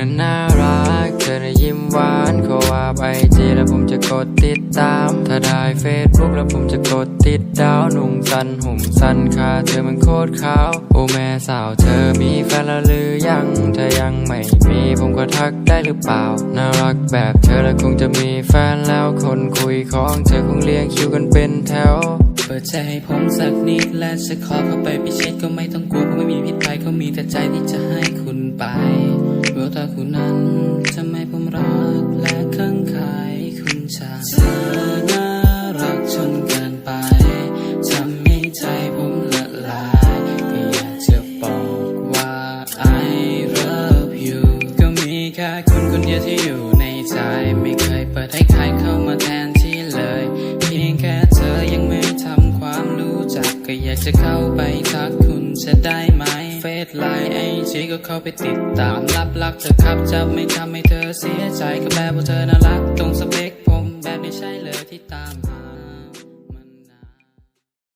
นั้นน่ารัก เธอน่ะยิ้มหวานขอว่าไอจีแล้วผมจะกดติดตาม ถ้าได้เฟซบุ๊กแล้วผมจะกดติดดาวนุ่มสันหุ่มสั้นค่ะเธอมันโคตรขาว โอ้แม่สาวเธอมีแฟนแล้วหรือยังถ้ายังไม่มีผมก็ทักได้หรือเปล่า น่ารักแบบเธอแล้วคงจะมีแฟนแล้วคนคุยของเธอคงเลี้ยงคิวกันเป็นแถวเปิดใจให้ผมสักนิดและจะขอเข้าไปพิชิตก็ไม่ต้องกลัวเพราะไม่มีพิษภัยเขามีแต่ใจที่จะให้คุณไป รู้ถ้าคุณนั้นทำไมผมรักและข้างคายคุณชาเธอน่ารักจนเกินไปทำให้ใจผมละลายก็อยากจะบอกว่า I love you ก็มีแค่คุณคนเดียวที่อยู่ในใจ ไม่เคยเปิดให้ใครเข้า ก็อยากจะเข้าไปทักคุณจะได้ไหมเฟซไลน์ไอจีก็เข้าไปติดตามรับรักเธอครับจะไม่ทำให้เธอเสียใจก็แบบว่าเธอน่ารักตรงสเปคผมแบบนี้ใช่เลยที่ตาม